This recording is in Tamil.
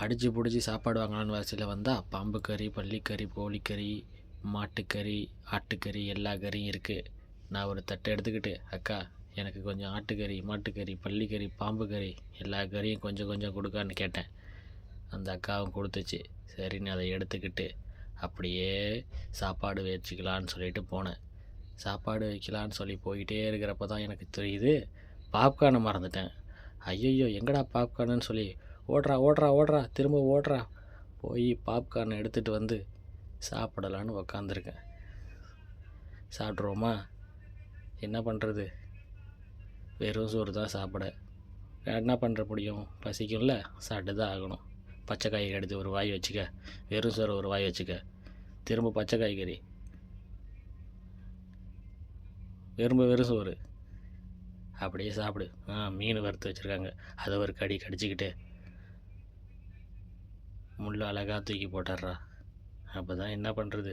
அடித்து பிடிச்சி சாப்பாடு வாங்கலான்னு வரிசையில் வந்தால் பாம்பு கறி பள்ளிக்கறி கோழிக்கறி மாட்டுக்கறி ஆட்டுக்கறி எல்லா கறியும் இருக்குது நான் ஒரு தட்டை எடுத்துக்கிட்டு அக்கா எனக்கு கொஞ்சம் ஆட்டுக்கறி மாட்டுக்கறி பள்ளிக்கறி பாம்பு கறி எல்லா கறியும் கொஞ்சம் கொஞ்சம் கொடுக்கான்னு கேட்டேன். அந்த அக்காவும் கொடுத்துச்சு. சரின்னு அதை எடுத்துக்கிட்டு அப்படியே சாப்பாடு வச்சுக்கலான்னு சொல்லிட்டு போனேன். சாப்பாடு வைக்கலான்னு சொல்லி போயிட்டே இருக்கிறப்ப தான் எனக்கு தெரியுது பாப்கார்னை மறந்துட்டேன். ஐயையோ எங்கடா பாப்கார்னுன்னு சொல்லி ஓடுறா ஓடுறா ஓடுறா திரும்ப ஓடுறா. போய் பாப்கார்னை எடுத்துகிட்டு வந்து சாப்பிடலான்னு உக்காந்துருக்கேன். சாப்பிட்ருவோமா என்ன பண்ணுறது வெறும் சோறு தான் சாப்பிட. என்ன பண்ணுற முடியும் பசிக்கும்ல? சாப்பிட்டு தான் ஆகணும். பச்சை காய்கறி எடுத்து ஒரு வாய் வச்சுக்க. வெறும் சோறு ஒரு வாய் வச்சுக்க. திரும்ப பச்சை காய்கறி. வெறும்ப வெறும் சோறு. அப்படியே சாப்பிடு. ஆ மீன் வறுத்து வச்சுருக்காங்க. அதை ஒரு கடி கடிச்சிக்கிட்டு முள்ளு அழகாக தூக்கி போட்டுடுறா. அப்போ தான் என்ன பண்ணுறது